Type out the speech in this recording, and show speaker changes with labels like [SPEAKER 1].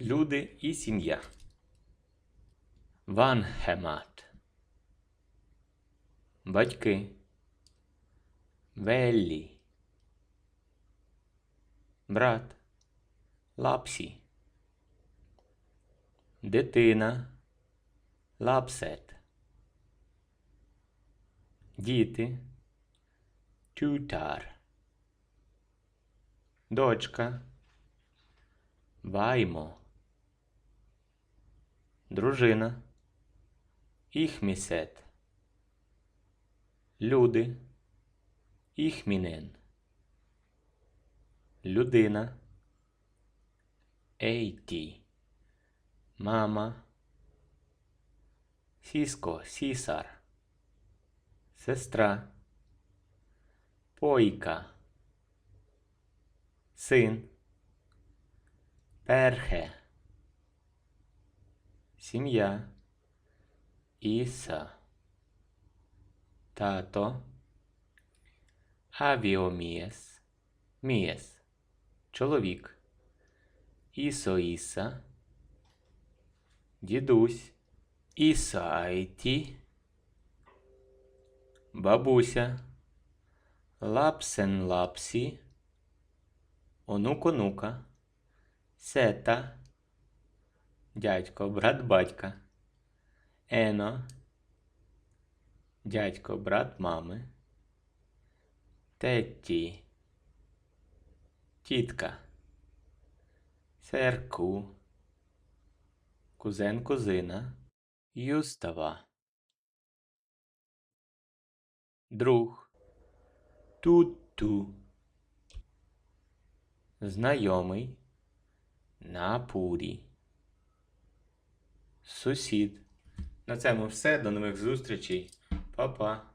[SPEAKER 1] Люди і сім'я. Ванхемат. Батьки. Веллі. Брат. Лапсі. Дитина. Лапсет. Діти. Тютар. Дочка. Ваймо. Дружина. Іхмісет. Люди. Іхмінен. Людина. Ейті. Мама. Сіско, сісар. Сестра. Пойка. Син. Перхе. Сім'я. Іса. Тато. Авіомієс. Мієс. Чоловік. Ісо Іса. Дідусь. Ісайті. Бабуся. Лапсен лапсі. Онук онука. Сета. Дядько, брат батька. Ено. Дядько, брат мами. Тетті. Тітка. Серку. Кузен кузина. Юстава. Друг. Ту-ту. Знайомий. На пурі. Сусід. На цьому все. До нових зустрічей. Па-па.